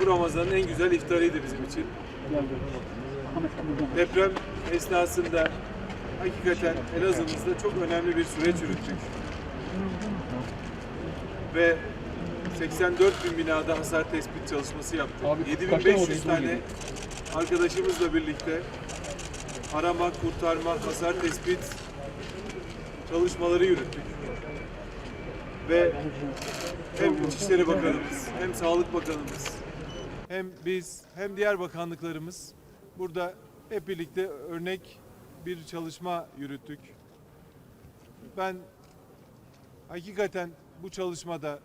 bu Ramazan'ın en güzel iftarıydı bizim için. Deprem esnasında hakikaten Elazığ'ımızda çok önemli bir süreç yürüttük. Ve 84 bin binada hasar tespit çalışması yaptık. Abi, kaç tane 7500 oraya tane arkadaşımızla birlikte arama, kurtarma, hasar tespit çalışmaları yürüttük. Ve hem İçişleri Bakanımız, hem Sağlık Bakanımız, hem biz, hem diğer bakanlıklarımız burada hep birlikte örnek bir çalışma yürüttük. Ben hakikaten bu çalışmada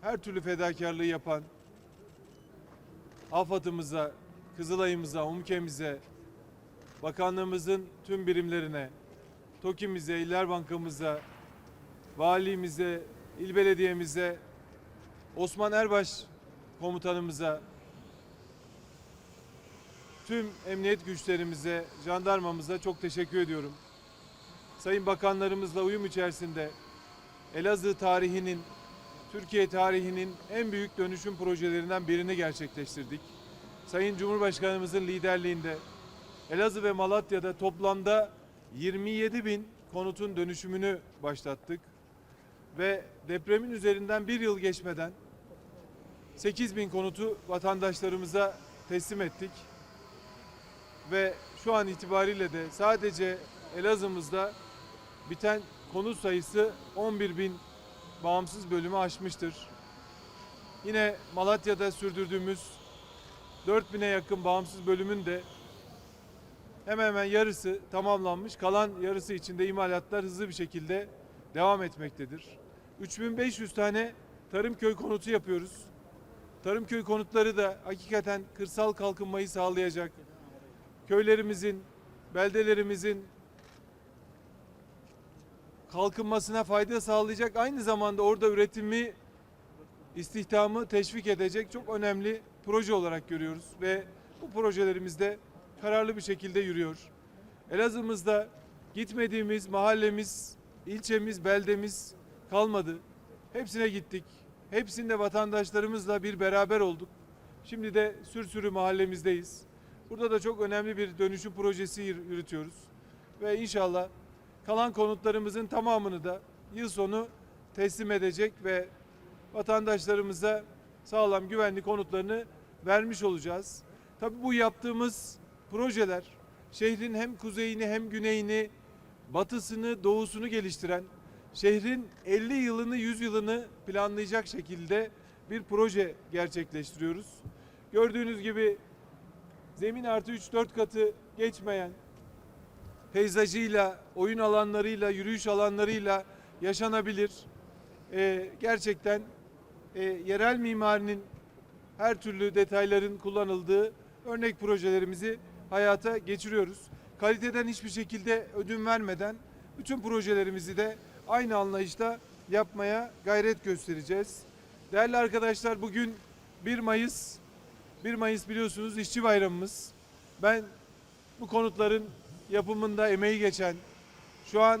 her türlü fedakarlığı yapan AFAD'ımıza, Kızılay'ımıza, UMKE'mize, bakanlığımızın tüm birimlerine, TOKİ'mize, İller Bankamıza, valimize, il belediyemize, Osman Erbaş komutanımıza, tüm emniyet güçlerimize, jandarmamıza çok teşekkür ediyorum. Sayın bakanlarımızla uyum içerisinde Elazığ tarihinin, Türkiye tarihinin en büyük dönüşüm projelerinden birini gerçekleştirdik. Sayın Cumhurbaşkanımızın liderliğinde Elazığ ve Malatya'da toplamda 27 bin konutun dönüşümünü başlattık. Ve depremin üzerinden bir yıl geçmeden 8 bin konutu vatandaşlarımıza teslim ettik. Ve şu an itibariyle de sadece Elazığ'ımızda biten konut sayısı 11 bin bağımsız bölümü aşmıştır. Yine Malatya'da sürdürdüğümüz 4000'e yakın bağımsız bölümün de hemen hemen yarısı tamamlanmış. Kalan yarısı içinde imalatlar hızlı bir şekilde devam etmektedir. 3500 tane tarım köy konutu yapıyoruz. Tarım köy konutları da hakikaten kırsal kalkınmayı sağlayacak. Köylerimizin, beldelerimizin kalkınmasına fayda sağlayacak. Aynı zamanda orada üretimi, istihdamı teşvik edecek çok önemli proje olarak görüyoruz ve bu projelerimiz de kararlı bir şekilde yürüyor. Elazığ'ımızda gitmediğimiz mahallemiz, ilçemiz, beldemiz kalmadı. Hepsine gittik. Hepsinde vatandaşlarımızla bir beraber olduk. Şimdi de Sürsürü mahallemizdeyiz. Burada da çok önemli bir dönüşüm projesi yür- yürütüyoruz. Ve inşallah kalan konutlarımızın tamamını da yıl sonu teslim edecek ve vatandaşlarımıza sağlam güvenli konutlarını vermiş olacağız. Tabii bu yaptığımız projeler şehrin hem kuzeyini hem güneyini, batısını, doğusunu geliştiren, şehrin 50 yılını, 100 yılını planlayacak şekilde bir proje gerçekleştiriyoruz. Gördüğünüz gibi zemin artı 3-4 katı geçmeyen, peyzajıyla, oyun alanlarıyla, yürüyüş alanlarıyla yaşanabilir. Ee, gerçekten e, yerel mimarinin her türlü detayların kullanıldığı örnek projelerimizi hayata geçiriyoruz. Kaliteden hiçbir şekilde ödün vermeden bütün projelerimizi de aynı anlayışta yapmaya gayret göstereceğiz. Değerli arkadaşlar bugün 1 Mayıs 1 Mayıs biliyorsunuz işçi bayramımız. Ben bu konutların yapımında emeği geçen şu an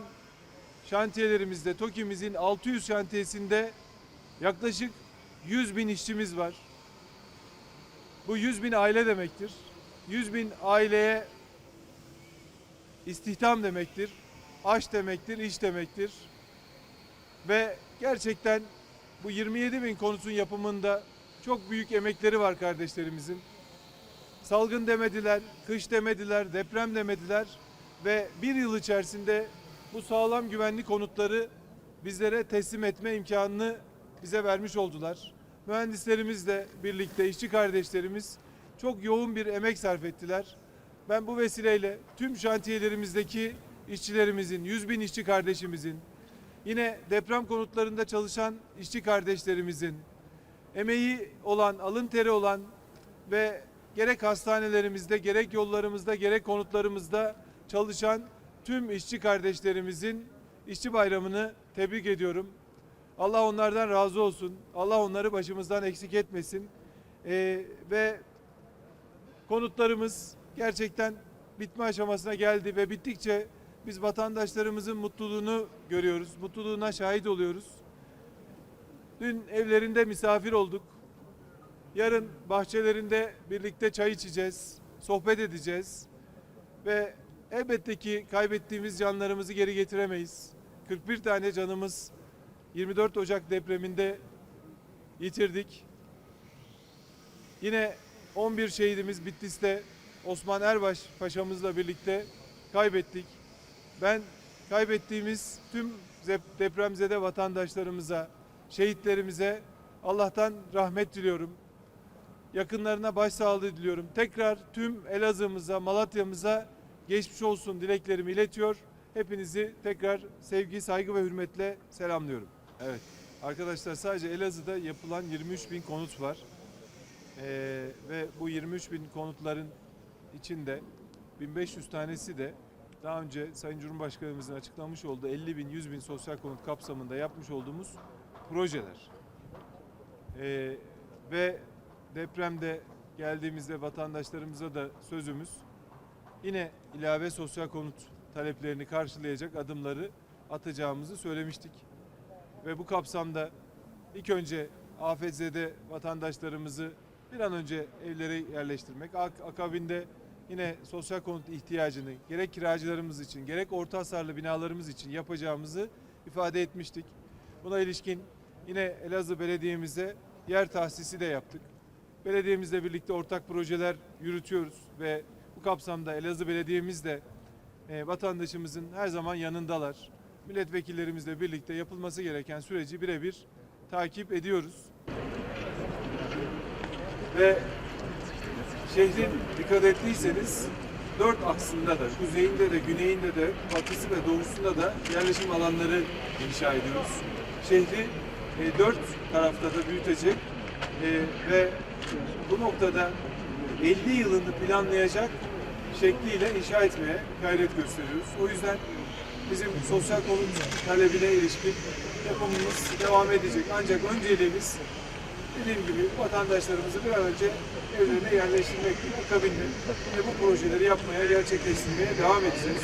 şantiyelerimizde TOKİ'mizin 600 şantiyesinde yaklaşık 100 bin işçimiz var. Bu 100 bin aile demektir. 100 bin aileye istihdam demektir. Aş demektir, iş demektir. Ve gerçekten bu 27 bin konutun yapımında çok büyük emekleri var kardeşlerimizin. Salgın demediler, kış demediler, deprem demediler ve bir yıl içerisinde bu sağlam güvenli konutları bizlere teslim etme imkanını bize vermiş oldular. Mühendislerimizle birlikte işçi kardeşlerimiz çok yoğun bir emek sarf ettiler. Ben bu vesileyle tüm şantiyelerimizdeki işçilerimizin, 100 bin işçi kardeşimizin, yine deprem konutlarında çalışan işçi kardeşlerimizin, emeği olan, alın teri olan ve gerek hastanelerimizde, gerek yollarımızda, gerek konutlarımızda çalışan tüm işçi kardeşlerimizin işçi bayramını tebrik ediyorum. Allah onlardan razı olsun. Allah onları başımızdan eksik etmesin. Ee, ve konutlarımız gerçekten bitme aşamasına geldi ve bittikçe biz vatandaşlarımızın mutluluğunu görüyoruz. Mutluluğuna şahit oluyoruz. Dün evlerinde misafir olduk. Yarın bahçelerinde birlikte çay içeceğiz, sohbet edeceğiz ve elbette ki kaybettiğimiz canlarımızı geri getiremeyiz. 41 tane canımız 24 Ocak depreminde yitirdik. Yine 11 şehidimiz Bitlis'te Osman Erbaş Paşa'mızla birlikte kaybettik. Ben kaybettiğimiz tüm depremzede vatandaşlarımıza, şehitlerimize Allah'tan rahmet diliyorum. Yakınlarına başsağlığı diliyorum. Tekrar tüm Elazığ'ımıza, Malatya'mıza geçmiş olsun dileklerimi iletiyor. Hepinizi tekrar sevgi, saygı ve hürmetle selamlıyorum. Evet arkadaşlar sadece Elazığ'da yapılan 23 bin konut var. Ee, ve bu 23 bin konutların içinde 1500 tanesi de daha önce Sayın Cumhurbaşkanımızın açıklamış olduğu 50 bin, 100 bin sosyal konut kapsamında yapmış olduğumuz projeler. Ee, ve depremde geldiğimizde vatandaşlarımıza da sözümüz yine ilave sosyal konut taleplerini karşılayacak adımları atacağımızı söylemiştik. Ve bu kapsamda ilk önce afetzede vatandaşlarımızı bir an önce evlere yerleştirmek, ak- akabinde yine sosyal konut ihtiyacını gerek kiracılarımız için gerek orta hasarlı binalarımız için yapacağımızı ifade etmiştik. Buna ilişkin yine Elazığ Belediye'mize yer tahsisi de yaptık. Belediyemizle birlikte ortak projeler yürütüyoruz ve bu kapsamda Elazığ Belediye'miz de e, vatandaşımızın her zaman yanındalar. Milletvekillerimizle birlikte yapılması gereken süreci birebir takip ediyoruz. Ve şehrin dikkat ettiyseniz dört aksında da, kuzeyinde de, güneyinde de, batısı ve doğusunda da yerleşim alanları inşa ediyoruz. Şehri e, dört tarafta da büyütecek e, ve bu noktada 50 yılını planlayacak şekliyle inşa etmeye gayret gösteriyoruz. O yüzden bizim sosyal konut talebine ilişkin yapımımız devam edecek. Ancak önceliğimiz dediğim gibi vatandaşlarımızı bir an önce evlerine yerleştirmek akabinde ve bu projeleri yapmaya, gerçekleştirmeye devam edeceğiz.